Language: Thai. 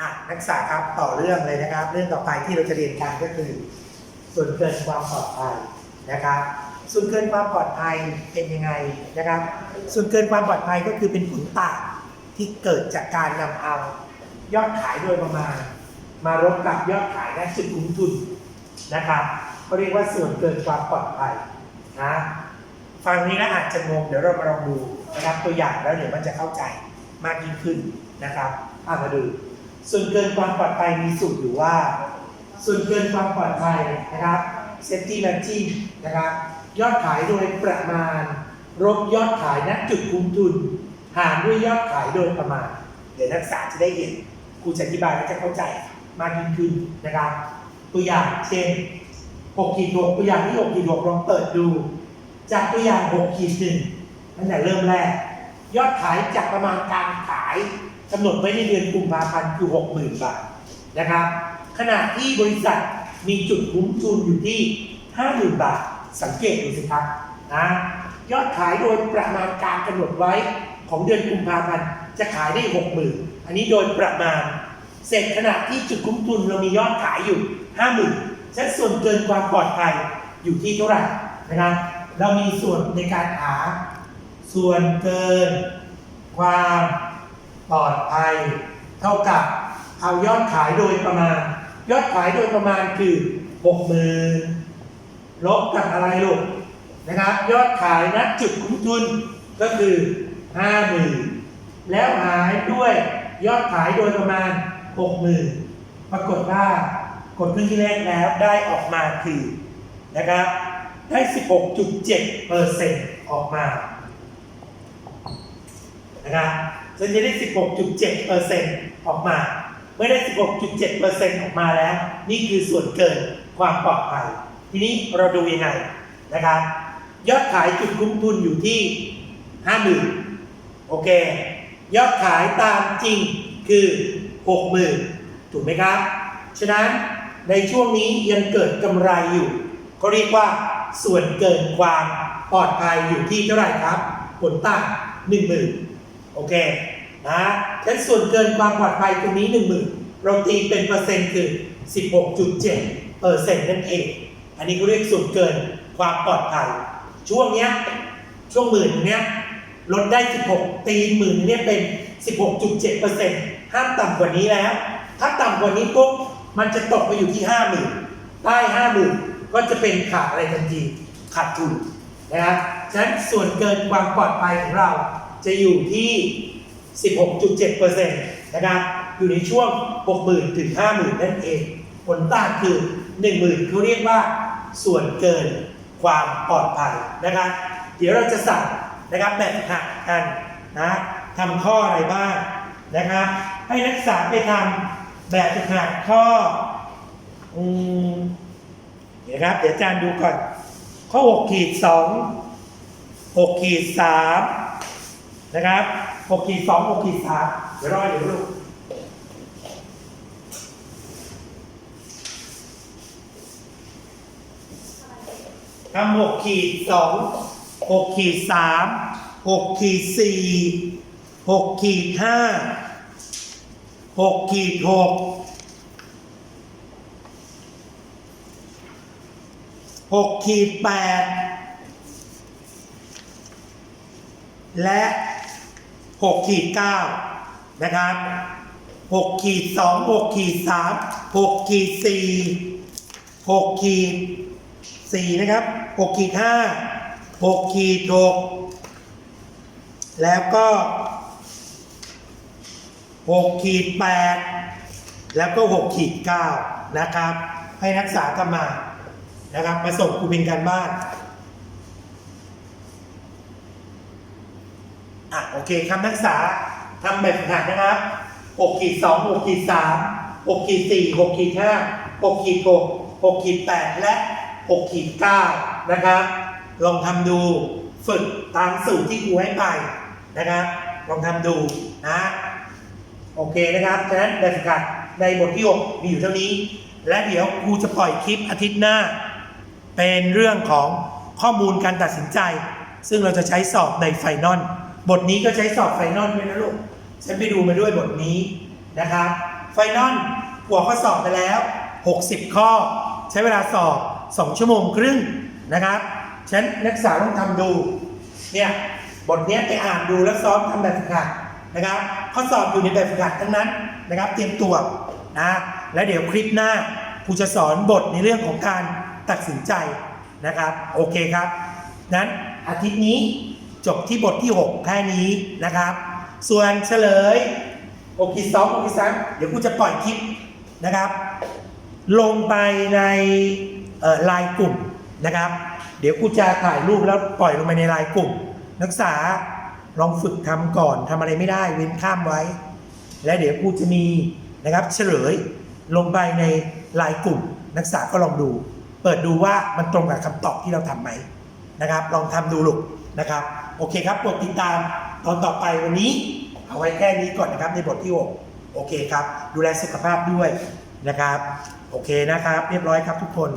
อะนักศึกษาครับต่อเรื่องเลยนะครับ เรื่องต่อไปที่เราจะเรียนกันก็คือ ส่วนเกินความปลอดภัยนะครับ ส่วนเกินความปลอดภัยเป็นยังไงนะครับ ส่วนเกินความปลอดภัยก็คือเป็นผลต่างที่เกิดจากการนำเอายอดขายโดยประมาณมารบกับยอดขายและจุดคุ้มทุนนะครับเขาเรียกว่าส่วนเกินความปลอดภัยนะฟังนี้แล้วอาจจะงงเดี๋ยวเรามาลองดูนะครับตัวอย่างแล้วเดี๋ยวมันจะเข้าใจมากยิ่งขึ้นนะครับ อะมาดู ส่วนเกินความปลอดภัยมีสูตรอยู่ว่า ส่วนเกินความปลอดภัยนะครับ safety margin นะครับยอดขายโดยประมาณลบยอดขายณจุดคุ้มทุน หารด้วยยอดขายโดยประมาณ เดี๋ยวนักศึกษาจะได้เห็นครูจะอธิบายและจะเข้าใจมากยิ่งขึ้นนะครับ ตัวอย่างเช่น6ขีด6ตัวอย่างที่6ขีด6ลองเปิดดู จากตัวอย่าง6ขีดหนึ่งตั้งแต่เริ่มแรก ยอดขายจากประมาณการขายกำหนดไว้ในเดือนกุมภาพันธ์คือ 60,000 บาทนะครับ ขณะที่บริษัทมีจุดคุ้มทุนอยู่ที่ 50,000 บาท สังเกตดูสิครับนะยอดขายโดยประมาณการกำหนดไว้ของเดือนกุมภาพันธ์จะขายได้ 60,000 อันนี้โดยประมาณ เสร็จขณะที่จุดคุ้มทุนเรามียอดขายอยู่ 50,000ฉันส่วนเกินความปลอดภัยอยู่ที่เท่าไหร่นะครับเรามีส่วนในการหา ส่วนเกิน ความปลอดภัย เท่ากับเอายอดขายโดยประมาณ ยอดขายโดยประมาณคือ6มือลบกับอะไรลูกนะครับ ยอดขายณจุดคุ้มทุนก็คือ5มือแล้วหารด้วยยอดขายโดยประมาณ6มือปรากฏว่ากดขึ้นที่แรกแล้วได้ออกมาคือนะครับได้ 16.7เปอร์เซ็นต์ออกมา นะครับซึ่งจะได้ 16.7เปอร์เซ็นต์ออกมา เมื่อได้ 16.7เปอร์เซ็นต์ออกมาแล้ว นี่คือส่วนเกินความปลอดภัย ทีนี้เราดูยังไงนะครับ ยอดขายจุดคุ้มทุนอยู่ที่ 50,000 โอเค ยอดขายตามจริงคือ 60,000 ถูกไหมครับ ฉะนั้นในช่วงนี้ยังเกิดกำไรอยู่เขาเรียกว่าส่วนเกินความปลอดภัยอยู่ที่เท่าไหร่ครับ ผลต่าง10,000 โอเคนะฉะนั้นส่วนเกินความปลอดภัยตรงนี้ 10,000 เราตีเป็นเปอร์เซ็นต์คือ 16.7เปอร์เซ็นต์นั่นเอง อันนี้เขาเรียกส่วนเกินความปลอดภัย ช่วงเนี้ยช่วงหมื่นเนี้ยลดได้ 16 ตีหมื่นเนี้ยเป็น 16.7เปอร์เซ็นต์ห้ามต่ำกว่านี้แล้ว ถ้าต่ำกว่านี้ปุ๊บมันจะตกไปอยู่ที่ 50,000ใต้50,000 ก็จะเป็นขาดอะไรทันทีขาดทุนนะครับฉะนั้นส่วนเกินความปลอดภัยของเรา จะอยู่ที่ 16.7%นะครับอยู่ในช่วง 60,000 ถึง 50,000 นั่นเอง ผลต่างคือ 10,000เขาเรียกว่าส่วนเกินความปลอดภัยนะครับ เดี๋ยวเราจะสั่งนะครับแบบฝึกหัดกันนะทำข้ออะไรบ้างนะครับ ให้นักศึกษาไปทำแบบหัดข้ออืมเดี๋ยวครับ เดี๋ยวอาจารย์ดูก่อน ข้อ6ขีด2 6ขีด3 นะครับ6ขีด2 6ขีด3เดี๋ยวรอเดี๋ยวลูกทำหกขีดสองหกขีดสามหกขีดสี่หกขีดห้าหกขีดหกหกขีดแปดและ หกขีดเก้านะครับหกขีดสองหกขีดสามหกขีดสี่หกขีดสี่นะครับหกขีดห้าหกขีดหกแล้วก็หกขีดแปดแล้วก็หกขีดเก้านะครับ ให้นักศึกษาทำมานะครับมาส่งครูเป็นการบ้าน อะโอเคครับนักศึกษาทำแบบฝึกหัดนะครับ6ขีด2 6ขีด3 6ขีด4 6ขีด5 6ขีด6 6ขีด8และ6ขีด9นะครับ ลองทำดูฝึกตามสูตรที่ครูให้ไปนะครับ ลองทำดูนะโอเคนะครับฉะนั้นแบบฝึกหัดในบทที่ 6 มีอยู่เท่านี้ และเดี๋ยวครูจะปล่อยคลิปอาทิตย์หน้า เป็นเรื่องของข้อมูลการตัดสินใจ ซึ่งเราจะใช้สอบในไฟนอล บทนี้ก็ใช้สอบไฟนอลด้วยนะลูก ฉันไปดูมาด้วยบทนี้นะครับ ไฟนอลหัวข้อสอบไปแล้ว 60 ข้อ ใช้เวลาสอบ 2 ชั่วโมงครึ่งนะครับฉันนักศึกษาต้องทำดู เนี่ย บทนี้ไปอ่านดูแล้วซ้อมทำแบบฝึกหัดนะครับ ข้อสอบอยู่ในแบบฝึกหัดทั้งนั้นนะครับ เตรียมตัวนะ แล้วเดี๋ยวคลิปหน้าครูจะสอนบทในเรื่องของการตัดสินใจนะครับ โอเคครับ นั้นอาทิตย์นี้ จบที่บทที่ 6 แค่นี้นะครับ ส่วนเฉลยโอคิสองโอคิสามเดี๋ยวครูจะปล่อยคลิปนะครับ ลงไปในไลน์กลุ่มนะครับ เดี๋ยวกูจะถ่ายรูปแล้วปล่อยลงไปในไลน์กลุ่ม นักศึกษาลองฝึกทำก่อนทำอะไรไม่ได้เว้นข้ามไว้ และเดี๋ยวกูจะมีนะครับ เฉลยลงไปในไลน์กลุ่ม นักศึกษาก็ลองดู เปิดดูว่ามันตรงกับคำตอบที่เราทำไหมนะครับ ลองทำดูลูกนะครับ โอเคครับโปรดติดตามตอนต่อไปวันนี้ เอาไว้แค่นี้ก่อนนะครับในบทที่ 6 โอเคครับ ดูแลสุขภาพด้วยนะครับ โอเคนะครับ เรียบร้อยครับทุกคน